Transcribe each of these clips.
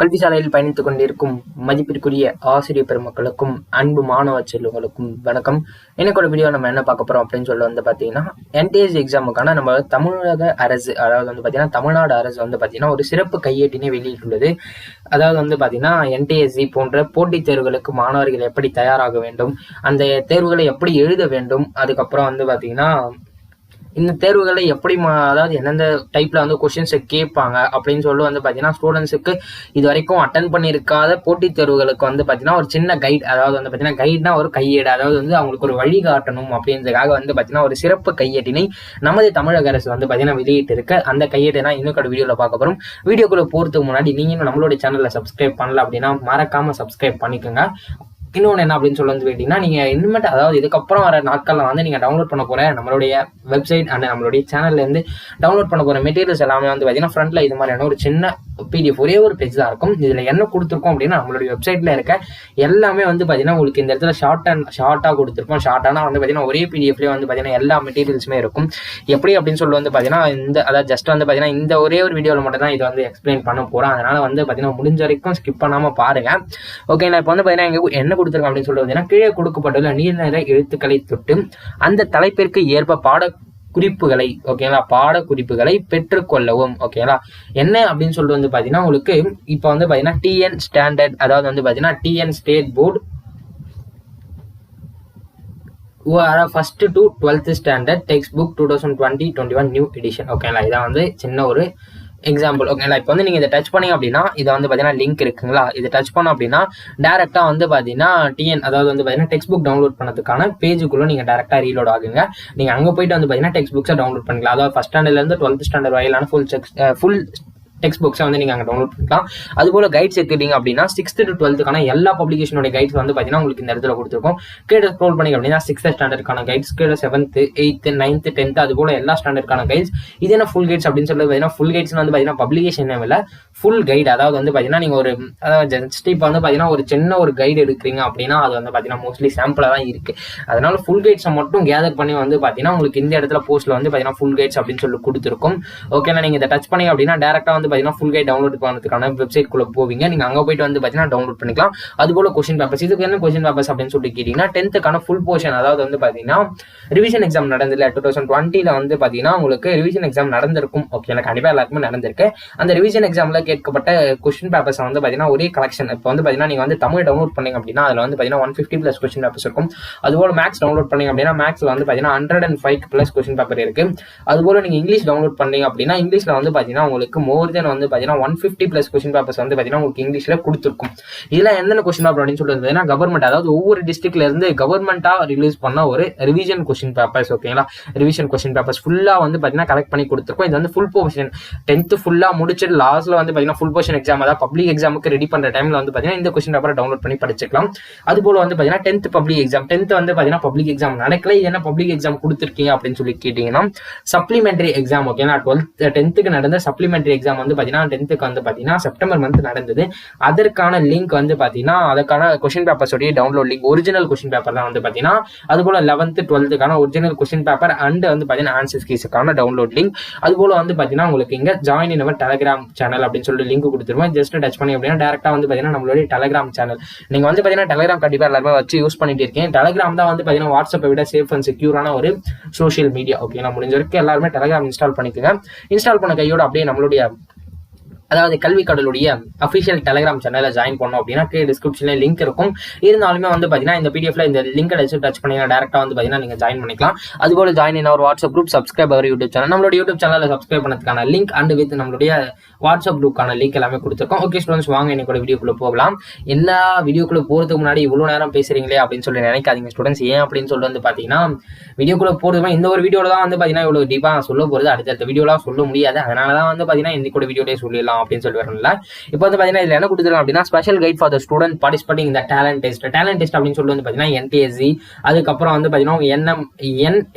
கல்விசாலையில் பயணித்துக் கொண்டிருக்கும் மதிப்பிற்குரிய ஆசிரியர் பெருமக்களுக்கும் அன்பு மாணவ செல்வங்களுக்கும் வணக்கம். இன்னைக்கு ஒரு வீடியோ நம்ம என்ன பார்க்க போறோம் அப்படின்னு சொல்ல வந்து பாத்தீங்கன்னா என்டிஎஸ்சி எக்ஸாமுக்கான நம்ம தமிழக அரசு அதாவது வந்து பாத்தீங்கன்னா தமிழ்நாடு அரசு வந்து பாத்தீங்கன்னா ஒரு சிறப்பு கையேட்டினை வெளியிட்டுள்ளது. அதாவது வந்து பாத்தீங்கன்னா என்டிஎஸ்சி போன்ற போட்டித் தேர்வுகளுக்கு மாணவர்கள் எப்படி தயாராக வேண்டும் அந்த தேர்வுகளை எப்படி எழுத வேண்டும் அதுக்கப்புறம் வந்து பாத்தீங்கன்னா இந்த தேர்வுகளை எப்படி அதாவது எந்தெந்த டைப்பில் வந்து கொஷின்ஸை கேட்பாங்க அப்படின்னு சொல்லி வந்து பார்த்தீங்கன்னா ஸ்டூடெண்ட்ஸுக்கு இது வரைக்கும் அட்டன் பண்ணியிருக்காத போட்டித் தேர்வுகளுக்கு வந்து பார்த்தீங்கன்னா ஒரு சின்ன கைட் அதாவது வந்து பார்த்தீங்கன்னா கைட்னா ஒரு கையேடு அதாவது வந்து அவங்களுக்கு ஒரு வழிகாட்டணும் அப்படின்றதுக்காக வந்து பார்த்தீங்கன்னா ஒரு சிறப்பு கையேட்டினை நமது தமிழக அரசு வந்து பார்த்தீங்கன்னா வெளியிட்டு இருக்கு அந்த கையேட்டை தான் இன்னும் கூட வீடியோவில் பார்க்க போகிறோம் வீடியோக்குள்ள போகிறதுக்கு முன்னாடி நீங்கள் நம்மளுடைய சேனலை சப்ஸ்கிரைப் பண்ணல அப்படின்னா மறக்காமல் சப்ஸ்கிரைப் பண்ணிக்கோங்க. இன்னொன்று என்ன அப்படின்னு சொல்லி வந்து கேட்டிங்கன்னா நீங்கள் இனிமேட்டு அதாவது இதுக்கப்புறம் வர நாட்களில் வந்து நீங்கள் டவுன்லோட் பண்ண போகிற நம்மளுடைய வெப்சைட் அண்ட் நம்மளுடைய சேனல்லேருந்து டவுன்லோட் பண்ண போகிற மெட்டீரியல்ஸ் எல்லாமே வந்து பார்த்தீங்கன்னா ஃப்ரண்ட்டில் இது மாதிரியான ஒரு சின்ன பிடிஎஃப் ஒரே ஒரு பேஜ் தான் இருக்கும். இதில் என்ன கொடுத்துருக்கோம் அப்படின்னா நம்மளுடைய வெப்சைட்டில் இருக்க எல்லாமே வந்து பார்த்தீங்கன்னா உங்களுக்கு இந்த இடத்துல ஷார்ட் அண்ட் ஷார்ட்டாக கொடுத்துருக்கோம் ஷார்ட்டானா வந்து பார்த்தீங்கன்னா ஒரே பிடிஎஃப்லேயே வந்து பார்த்தீங்கன்னா எல்லா மெட்டீரியல்ஸுமே இருக்கும். எப்படி அப்படின்னு சொல்லி வந்து பார்த்தீங்கன்னா இந்த அதாவது ஜஸ்ட் வந்து பார்த்தீங்கன்னா இந்த ஒரே ஒரு வீடியோவில் மட்டும் தான் இதை வந்து எக்ஸ்பிளைன் பண்ண போகிறோம் அதனால் வந்து பார்த்தீங்கன்னா முடிஞ்ச வரைக்கும் ஸ்கிப் பண்ணாமல் பாருங்கள் ஓகே நான் இப்போ வந்து பார்த்தீங்கன்னா இங்கே என்ன கொடுத்துருக்கேன் அப்படின்னு சொல்லி பார்த்தீங்கன்னா கீழே கொடுக்கப்பட்டுள்ள நீர்நிலை எழுத்துக்களை தொட்டு அந்த தலைப்பிற்கு ஏற்ப பாட குறிப்புகளை ஓகேங்களா பாட குறிப்புகளை பெற்றுக்கொள்ளவும் ஓகேங்களா என்ன அப்படின்னு சொல்லிட்டு வந்து பார்த்தீங்கன்னா உங்களுக்கு இப்போ வந்து பார்த்தீங்கன்னா டிஎன் ஸ்டாண்டர்ட் அதாவது வந்து பார்த்தீங்கன்னா TN state board first to twelfth standard text book two thousand twenty twenty one new edition ஓகேங்களா இதான் வந்து சின்ன ஒரு எக்ஸாம்பிள் ஓகேங்களா இப்போ வந்து நீங்கள் இதை டச் பண்ணீங்க அப்படின்னா இதை வந்து பார்த்தீங்கன்னா லிங்க் இருக்குங்களா? இதை டச் பண்ணோம் அப்படின்னா டேரெக்டாக வந்து பார்த்தீங்கன்னா டிஎன் அதாவது வந்து பார்த்தீங்கன்னா டெக்ஸ்ட் புக் டவுன்லோட் பண்ணதுக்கான பேஜுக்குள்ளே நீங்கள் டேரெக்டாக ரீலோட் ஆகுங்க. நீங்கள் அங்கே போயிட்டு வந்து பார்த்தீங்கன்னா டெக்ஸ்ட் புக்ஸை டவுன்லோட் பண்ணிக்கலாம். அதாவது ஃபஸ்ட் ஸ்டாண்டர்ட்லேருந்து டுவெல்த் ஸ்டாண்டர்ட் வரையிலான ஃபுல் ஃபுல் டெக்ஸ்ட் புக்ஸை வந்து நீங்கள் அங்கே டவுன்லோட் பண்ணிக்கலாம். அதுபோல் கைட்ஸ் எடுத்துக்கிட்டீங்க அப்படின்னா சிக்ஸ்த் டு டுவெல்த்துக்கான எல்லா பப்ளிகேஷனோட கைட்ஸ் வந்து பார்த்தீங்கன்னா உங்களுக்கு இந்த இடத்துல கொடுத்துருக்கோம். கீழே ஸ்க்ரோல் பண்ணி அப்படின்னா சிக்ஸ்த் ஸ்டாண்டர்டுக்கான கைட்ஸ் கீழே செவன்த்து எயித்து நைன்த்து டென்த்து அது போல எல்லா ஸ்டாண்டர்டுக்கான கைட்ஸ் இது என்ன ஃபுல் கைட்ஸ் அப்படின்னு சொல்லி பார்த்தீங்கன்னா ஃபுல் கைட்ஸ் வந்து பார்த்தீங்கன்னா பப்ளிகேஷன் இல்லை ஃபுல் கைடு அதாவது வந்து பார்த்தீங்கன்னா நீங்கள் ஒரு அதாவது ஜஸ்ட் இப்போ வந்து பார்த்தீங்கன்னா ஒரு சின்ன ஒரு கைடு எடுக்கிறீங்க அப்படின்னா அது வந்து பார்த்தீங்கன்னா மோஸ்ட்லி சாம்பிளாக தான் இருக்குது அதனால ஃபுல் கைட்ஸை மட்டும் கேதர் பண்ணி வந்து பார்த்தீங்கன்னா உங்களுக்கு இந்த இடத்துல போஸ்ட்டில் வந்து பார்த்தீங்கன்னா ஃபுல் கைட்ஸ் அப்படின்னு சொல்லி கொடுத்துருக்கும். ஓகேண்ணா நீங்கள் இதை டச் பண்ணி அப்படின்னா டேரெக்டாக வந்து பார்த்தீங்கன்னா ஃபுல் கைட் டவுன்லோட் பண்ணுறதுக்கான வெப்சைட் குள்ள போவீங்க. நீங்கள் அங்கே போயிட்டு வந்து பார்த்தீங்கன்னா டவுன்லோட் பண்ணிக்கலாம். அது போல கொஸ்டின் பேப்பர்ஸ் இதுக்கு என்ன கொஸ்டின் பேப்பர்ஸ் அப்படின்னு சொல்லி கேட்டிங்கன்னா டென்த்துக்கான ஃபுல் போர்ஷன் அதாவது வந்து பார்த்தீங்கன்னா ரிவிஷன் எக்ஸாம் நடந்ததில்ல டூ தௌசண்ட் டுவெண்ட்டியில் வந்து பார்த்தீங்கன்னா உங்களுக்கு ரிவிஷன் எக்ஸாம் நடந்திருக்கும். ஓகே எனக்கு கண்டிப்பாக எல்லாருக்குமே நடந்திருக்கு. அந்த ரிவிஷன் எக்ஸாமில் கேட்கப்பட்ட கொஸ்டின் பேப்பர்ஸ் வந்து பார்த்தீங்கன்னா ஒரே கலெக்ஷன் இப்போ வந்து பார்த்தீங்கன்னா நீங்கள் வந்து தமிழ் டவுன்லோட் பண்ணீங்க அப்படின்னா அதில் வந்து பார்த்தீங்கன்னா one fifty plus question papers இருக்கும். அதுபோல் மேக்ஸ் டவுன்லோட் பண்ணீங்க அப்படின்னா மேக்ஸில் வந்து பார்த்தீங்கன்னா hundred and five plus question paper இருக்குது அதுபோல் நீங்கள் இங்கிலீஷ் டவுன்லோட் பண்ணீங்க அப்படின்னா இங்கிலீஷில் வந்து பார்த்தீங்கன்னா உங்களுக்கு மோர் தென் வந்து பார்த்தீங்கன்னா one fifty plus question papers வந்து பார்த்தீங்கன்னா உங்களுக்கு இங்கிலீஷில் கொடுத்துருக்கும். இதில் எந்தெந்த கொஸ்டின் பேப்பர் அப்படின்னு சொல்லிட்டு கவர்மெண்ட் அதாவது ஒவ்வொரு டிஸ்ட்ரிக்ட்ல இருந்து கவர்மெண்ட்டாக ரிலீஸ் பண்ண ஒரு ரிவிஷன் கொஸ்டின் பேப்பர்ஸ் ஓகேங்களா ரிவிஷன் கொஸ்டின் பேப்பர்ஸ் ஃபுல்லாக வந்து பார்த்தீங்கன்னா கலெக்ட் பண்ணி கொடுத்துருக்கோம். இது வந்து ஃபுல் போர்ஷன் டென்த்து ஃபுல்லாக முடிச்சுட்டு லாஸ்ட்ல வந்து பார்த்தீங்கன்னா ஃபுல் போர்ஷன் எக்ஸாம் அதாவது பப்ளிக் எக்ஸாமுக்கு ரெடி பண்ணுற டைமில் வந்து பார்த்தீங்கன்னா இந்த கொஸ்டின் பேப்பரை டவுன்லோட் பண்ணி படிச்சுக்கலாம். அது போல வந்து பார்த்தீங்கன்னா டென்த் பப்ளிக் எக்ஸாம் டென்த் வந்து பார்த்தீங்கன்னா பப்ளிக் எக்ஸாம் நடக்கல இது என்ன பப்ளிக் எக்ஸாம் கொடுத்துருக்கீங்க அப்படின்னு சொல்லி கேட்டிங்கன்னா சப்ளிமெண்ட்ரி எக்ஸாம் ஓகேனா டுவெல்த் டென்த்துக்கு நடந்த சப்ளிமெண்ட்ரி எக்ஸாம் வந்து பார்த்தீங்கன்னா டென்த்துக்கு வந்து பார்த்தீங்கன்னா செப்டம்பர் மந்த் நடந்தது. அதற்கான லிங்க் வந்து பார்த்தீங்கன்னா அதுக்கான question பேப்பர்ஸோடைய download link original question paper தான் வந்து பார்த்தீங்கன்னா அது போல லெவன்த்து டுவெல்த்துக்கான ஒரிஜினல் கொஷின் பேப்பர் அண்ட் வந்து பார்த்தீங்கன்னா ஆன்சர் கீஸுக்கான டவுன்லோட் லிங்க் அது போல வந்து பார்த்தீங்கன்னா உங்களுக்கு இங்கே ஜாயின் இன் அவர் சேனல் அப்படின்னு சொல்லி லிங்க் கொடுத்துருவோம் ஜஸ்ட் டச் பண்ணி அப்படின்னா டேரெக்டாக வந்து பார்த்தீங்கன்னா நம்மளுடைய டெலகிராம் சேனல் நீங்கள் வந்து பார்த்தீங்கன்னா டெலகிராம் கண்டிப்பாக எல்லாருமே வச்சு யூஸ் பண்ணிட்டு இருக்கேன் டெலகிராம் தான் வந்து பார்த்தீங்கன்னா வாட்ஸ்அப்பை விட சேஃப் அண்ட் செக்யூரான ஒரு சோஷியல் மீடியா ஓகேங்களா முடிஞ்ச வரைக்கும் எல்லாருமே டெலகிராம் இன்ஸ்டால் பண்ணிக்கோங்க. இன்ஸ்டால் பண்ண கையோட அப்படியே நம்மளுடைய அதாவது கல்வி கடலுடைய அஃபிஷியல் டெலிகிராம் சேனலில் ஜாயின் பண்ணோம் அப்படின்னா கீழே டிஸ்கிரிப்ஷனில் லிங்க் இருக்கும். இருந்தாலுமே வந்து பார்த்தீங்கன்னா இந்த பிடிஎஃப்ல இந்த லிங்க் அடிச்சு டச் பண்ணி டேரக்டாக வந்து பார்த்தீங்கன்னா நீங்கள் ஜாயின் பண்ணிக்கலாம். அதுபோல் join in WhatsApp group subscribe our YouTube channel நம்மளோட யூடியூப் சேனலில் சப்ஸ்கிரைப் பண்ணதுக்கான லிங்க் அண்ட் வித் நம்மளுடைய வாட்ஸ்அப் குரூப்க்கான லிங்க் எல்லாமே கொடுத்துருக்கோம். ஓகே ஸ்டூடெண்ட்ஸ் வாங்க என்னோட வீடியோக்குள்ளே போகலாம். எல்லா வீடியோக்குள்ளே போகிறதுக்கு முன்னாடி இவ்வளோ நேரம் பேசுறீங்களே அப்படின்னு சொல்லி நினைக்காதீங்க ஸ்டூடெண்ட்ஸ் ஏன் அப்படின்னு சொல்லிட்டு வந்து பார்த்தீங்கன்னா வீடியோக்குள்ள போகிறதுமே இந்த ஒரு வீடியோவில் தான் வந்து பார்த்தீங்கன்னா இவ்வளோ டீப்பாக சொல்ல போகிறது அடுத்தடுத்த வீடியோலாம் சொல்ல முடியாது. அதனால தான் வந்து பார்த்தீங்கன்னா இன்னைக்கு வீடியோலேயே சொல்லிடலாம். அப்படின்னு சொல்லி வரணும்ல இப்போ வந்து பார்த்தீங்கன்னா இதில் என்ன கொடுத்துருக்காங்க அப்படின்னா special guide for the student participating இந்த டேலண்ட் டெஸ்ட் டேலண்ட் டெஸ்ட் அப்படின்னு சொல்லி வந்து பார்த்தீங்கன்னா என்டிஎஸ்சி அதுக்கப்புறம் வந்து பார்த்தீங்கன்னா என்எம்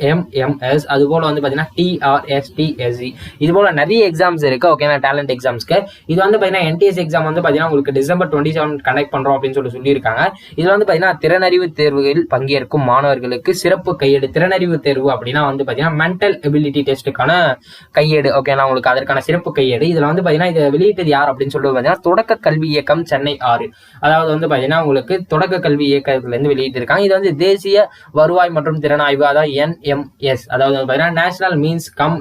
என்எம்எம்எஸ் அது போல் வந்து பார்த்தீங்கன்னா டிஆர்எஸ்டிஎஸ்சி இது போல் நிறைய எக்ஸாம்ஸ் இருக்குது ஓகேனா டேலண்ட் எக்ஸாம்ஸ்க்கு இது வந்து பார்த்தீங்கன்னா என்டிஎஸ் எக்ஸாம் வந்து பார்த்தீங்கன்னா உங்களுக்கு டிசம்பர் டுவெண்ட்டி செவன் கண்டக்ட் பண்ணுறோம் அப்படின்னு சொல்லி சொல்லியிருக்காங்க. இதில் வந்து பார்த்தீங்கன்னா திறனறிவு தேர்வுகளில் பங்கேற்கும் மாணவர்களுக்கு சிறப்பு கையேடு திறனறிவு தேர்வு அப்படின்னா வந்து பார்த்தீங்கன்னா மென்டல் எபிலிட்டி டெஸ்ட்டுக்கான கையேடு ஓகேனா உங்களுக்கு அதற்கான சிறப்பு கையேடு. இதில் வந்து பார்த்தீங்கன்னா இது வெளியிட்டது யார் அப்படின்னு சொல்லிட்டு பார்த்தீங்கன்னா தொடக்க கல்வி இயக்கம் சென்னை ஆறு. அதாவது வந்து பார்த்தீங்கன்னா உங்களுக்கு தொடக்க கல்வி இயக்கத்துலேருந்து வெளியிட்டிருக்காங்க. இது வந்து தேசிய வருவாய் மற்றும் திறனாய்வு அதாவது என்எம்எஸ் அதாவது வந்து பார்த்தீங்கன்னா national means cum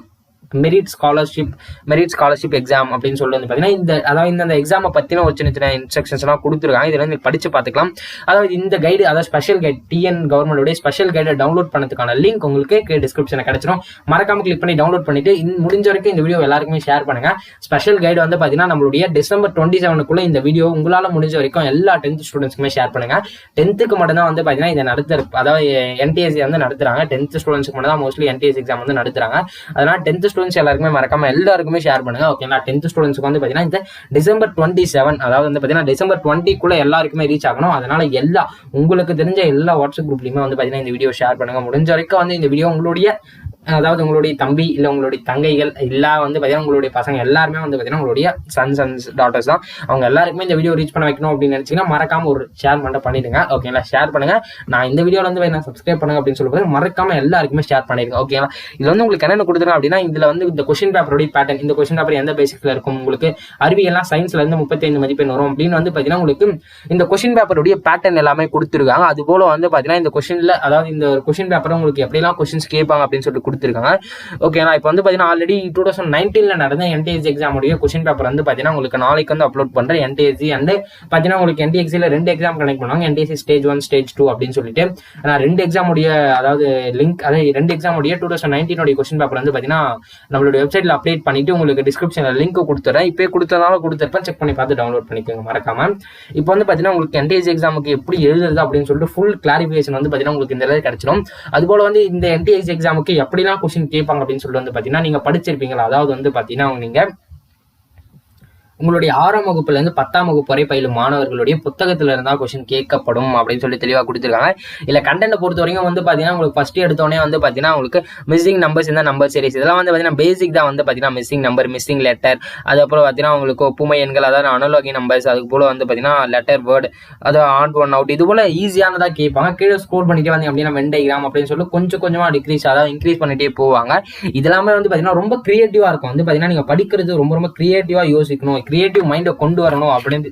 merit scholarship merit scholarship exam அப்படின்னு சொல்லி வந்து பார்த்தீங்கன்னா இந்த அதாவது இந்த எக்ஸாமை பற்றின ஒரு சின்ன சின்ன இன்ஸ்ட்ரக்ஷன்ஸ்லாம் கொடுத்துருக்காங்க. இதில் வந்து படித்து பார்த்துக்கலாம் அதாவது இந்த கைடு அதாவது ஸ்பெஷல் கைட் டிஎன் கவர்மெண்டோடைய ஸ்பெஷல் கைடை டவுன்லோட் பண்ணதுக்கான லிங்க் உங்களுக்கு டிஸ்கிரிப்ஷனில் கிடைச்சிரும். மறக்காம கிளிக் பண்ணி டவுன்லோட் பண்ணிட்டு முடிஞ்ச வரைக்கும் இந்த வீடியோ எல்லாருக்குமே ஷேர் பண்ணுங்க. ஸ்பெஷல் கைடு வந்து பார்த்தீங்கன்னா நம்மளுடைய டிசம்பர் டுவெண்ட்டி செவனுக்குள்ள இந்த வீடியோ உங்களால் முடிஞ்ச வரைக்கும் எல்லா டென்த் ஸ்டூடெண்ட்ஸ்க்குமே ஷேர் பண்ணுங்க. டென்த்துக்கு மட்டும் தான் வந்து பார்த்தீங்கன்னா இதை நடத்துற அதாவது என்டிஎஸ்சி வந்து நடத்துறாங்க. டென்த் ஸ்டூடெண்ட்ஸ்க்கு மட்டும் தான் மோஸ்ட்லி என்டிஎஸ் எக்ஸாம் வந்து நடத்துறாங்க. அதனால் டென்த் ஸ்டூடெண்ட்ஸ் எல்லாருக்குமே மறக்காம எல்லாருக்குமே ஷேர் பண்ணுங்க ஓகேங்களா டென்த் ஸ்டூடெண்ட்ஸ்க்கு வந்து பார்த்தீங்கன்னா இந்த டிசம்பர் டுவெண்ட்டி செவன் அதாவது வந்து பார்த்தீங்கன்னா டிசம்பர் டுவெண்ட்டிக்குள்ள எல்லாருக்குமே ரீச் ஆகணும். அதனால எல்லா உங்களுக்கு தெரிஞ்ச எல்லா வாட்ஸ்அப் குரூப்லையுமே வந்து பார்த்தீங்கன்னா இந்த வீடியோ ஷேர் பண்ணுங்க. முடிஞ்ச வரைக்கும் வந்து இந்த வீடியோ உங்களுடைய அதாவது உங்களுடைய தம்பி இல்லை உங்களுடைய தங்கைகள் எல்லா வந்து பார்த்தீங்கன்னா உங்களுடைய பசங்க எல்லாருமே வந்து பார்த்தீங்கன்னா உங்களுடைய சன்ஸ் அண்ட் டாட்டர்ஸ் தான். அவங்க எல்லாருக்குமே இந்த வீடியோ ரீச் பண்ண வைக்கணும் அப்படின்னு நினைச்சீங்கன்னா மறக்காம ஒரு ஷேர் மட்டும் பண்ணிடுங்க. ஓகேங்களா ஷேர் பண்ணுங்க. நான் இந்த வீடியோல வந்து நான் சப்ஸ்கிரைப் பண்ணுங்க அப்படின்னு சொல்லும்போது மறக்காம எல்லாருக்குமே ஷேர் பண்ணிடுங்க. ஓகேங்களா இது வந்து உங்களுக்கு என்னென்ன கொடுத்துருங்க அப்படின்னா இதுல வந்து இந்த கொஸ்டின் பேப்பருடைய பேட்டர்ன் இந்த கொஸ்டின் பேப்பர் எந்த பேசிக்ல இருக்கும்? உங்களுக்கு அறிவியல்லாம் சயின்ஸ்ல இருந்து முப்பத்தைந்து மதிப்பெண் வரும் அப்படின்னு வந்து பார்த்தீங்கன்னா உங்களுக்கு இந்த கொஸ்டின் பேப்பருடைய பேட்டர்ன் எல்லாமே கொடுத்துருக்காங்க. அது போல வந்து பார்த்தீங்கன்னா இந்த கொஸ்டின்ல அதாவது இந்த ஒரு கொஸ்டின் பேப்பர் உங்களுக்கு எப்படிலாம் கொஸ்டின்ஸ் கேட்பாங்க அப்படின்னு சொல்லிட்டு கொடுத்துருக்காங்க. ஓகேண்ணா இப்போ வந்து பார்த்தீங்கன்னா ஆல்ரெடி டூ தௌசண்ட் நைன்டீனில் நடந்த என்டிஎஸ்சி எக்ஸாமுடைய கொஸ்டின் பேப்பர் வந்து பார்த்தீங்கன்னா உங்களுக்கு நாளைக்கு வந்து அப்லோட் பண்ணுறேன் என்டிஎஸ்சி அண்ட் பார்த்தீங்கன்னா உங்களுக்கு என்டிஎஸ்சியில் ரெண்டு எக்ஸாம் கனெக்ட் பண்ணுவாங்க. NTSC stage one stage two அப்படின்னு சொல்லிட்டு. நான் ரெண்டு எக்ஸாமுடைய அதாவது லிங்க் அதாவது ரெண்டு எக்ஸாமுடைய டூ தௌசண்ட் நைன்டீனுடைய கொஸ்டின் பேப்பர் வந்து பார்த்தீங்கன்னா நம்மளுடைய வெப்சைட்டில் அப்டேட் பண்ணிட்டு உங்களுக்கு டிஸ்கிரிப்ஷனில் லிங்க் கொடுத்துறேன். இப்போ கொடுத்ததால கொடுத்துருப்பேன். செக் பண்ணி பார்த்து டவுன்லோட் பண்ணிக்கோங்க. மறக்காம. இப்போ வந்து பார்த்தீங்கன்னா உங்களுக்கு என்டிஎஸ்சி எக்ஸாமுக்கு எப்படி எழுதுறது அப்படின்னு சொல்லிட்டு ஃபுல் கிளாரிஃபிகேஷன் வந்து பார்த்தீங்கன்னா உங்களுக்கு இந்த இடத்துல கிடைச்சிடும் அதுபோல் வந்து இந்த என்டிஎஸ்சி எக்ஸாமுக்கு எப்படி எப்படிலாம் கொஸ்டின் கேட்பாங்க அப்படின்னு சொல்லிட்டு வந்து பார்த்தீங்கன்னா நீங்க படிச்சிருப்பீங்களா? அதாவது வந்து பார்த்தீங்கன்னா நீங்க உங்களுடைய ஆறாம் வகுப்புல இருந்து பத்தாம் வகுப்பு வரை பயிலும் மாணவர்களுடைய புத்தகத்துல இருந்தா கொஸ்டின் கேட்கப்படும் அப்படின்னு சொல்லி தெளிவா கொடுத்துருக்காங்க. இல்ல கண்டென்ட் பொறுத்த வரைக்கும் வந்து பாத்தீங்கன்னா உங்களுக்கு ஃபர்ஸ்ட் எடுத்தோடனே வந்து பாத்தீங்கன்னா உங்களுக்கு மிஸ்ஸிங் நம்பர்ஸ் இருந்தால் நம்பர் சீரிஸ் இதெல்லாம் வந்து பாத்தீங்கன்னா பேசிக் தான் வந்து பாத்தீங்கன்னா மிஸ்ஸிங் நம்பர் மிஸ்ஸிங் லெட்டர் அதுக்கப்புறம் பாத்தீங்கன்னா உங்களுக்கு ஒப்புமை எண்கள் அதாவது அனலோகி நம்பர்ஸ் அதுக்கு போல வந்து பாத்தீங்கன்னா லெட்டர் வேர்டு அது ஆன் ஒன் அவுட் இது போல ஈஸியானதா கேட்பாங்க. கீழே ஸ்கோர் பண்ணிட்டே வந்து அப்படின்னா வெண்டைகிராம் அப்படின்னு சொல்லி கொஞ்சம் கொஞ்சமா டிக்ரீஸ் அதாவது இன்க்ரீஸ் பண்ணிட்டே போவாங்க. இதெல்லாமே வந்து பாத்தீங்கன்னா ரொம்ப கிரியேட்டிவா இருக்கும். வந்து பாத்தீங்கன்னா நீங்க படிக்கிறது ரொம்ப ரொம்ப கிரியேட்டிவா யோசிக்கணும். கிரியேட்டிவ் மைண்டை கொண்டு வரணும் அப்படின்னு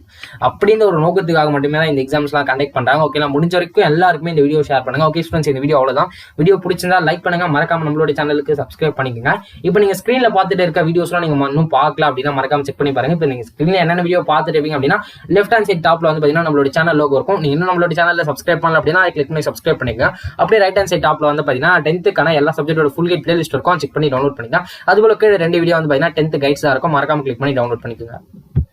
அப்படின்னு ஒரு நோக்கத்துக்காக மட்டுமே தான் இந்த எக்ஸாம்ஸ்லாம் கண்டக்ட் பண்ணுறாங்க ஓகே முடிஞ்ச வரைக்கும் எல்லாருக்குமே இந்த வீடியோ ஷேர் பண்ணுங்க. ஓகே ஸ்டூடெண்ட்ஸ் இந்த வீடியோ அவ்வளோதான் வீடியோ பிடிச்சிருந்தா லைக் பண்ணுங்க. மறக்காம நம்மளோட சேனலுக்கு சப்ஸ்கிரைப் பண்ணிக்கோங்க. இப்போ நீங்கள் ஸ்க்ரீனில் பார்த்துட்டு இருக்க வீடியோஸ்லாம் நீங்க இன்னும் பார்க்கலாம் அப்படின்னா மறக்காம செக் பண்ணி பாருங்க. இப்போ நீங்கள் ஸ்க்ரீனில் என்னென்ன வீடியோ பார்த்துட்டு இருப்பீங்க அப்படின்னா லெஃப்ட் ஹேண்ட் சைட் டாப்ல வந்து பார்த்தீங்கன்னா நம்மளோட சேனல் லோகோ இருக்கும். நீங்க இன்னும் நம்மளோட சேனலில் சப்ஸ்கிரைப் பண்ணல அப்படின்னா அதை கிளிக் பண்ணி சப்ஸ்கிரைப் பண்ணிக்கோங்க. அப்படியே ரைட் ஹேண்ட் சைட் டாப்பில் வந்து பார்த்தீங்கன்னா டென்த்துக்கான எல்லா சப்ஜெக்டோட ஃபுல் கைட் பிளேலிஸ்ட் இருக்கும். செக் பண்ணி டவுன்லோட் பண்ணிக்கலாம் அதுபோல கீழே ரெண்டு வீடியோ வந்து பார்த்தீங்கன்னா டென்த் கைட்ஸ் தான் இருக்கும். மறக்காம கிளிக் பண்ணி டவுன்லோட் பண்ணிக்கோங்க.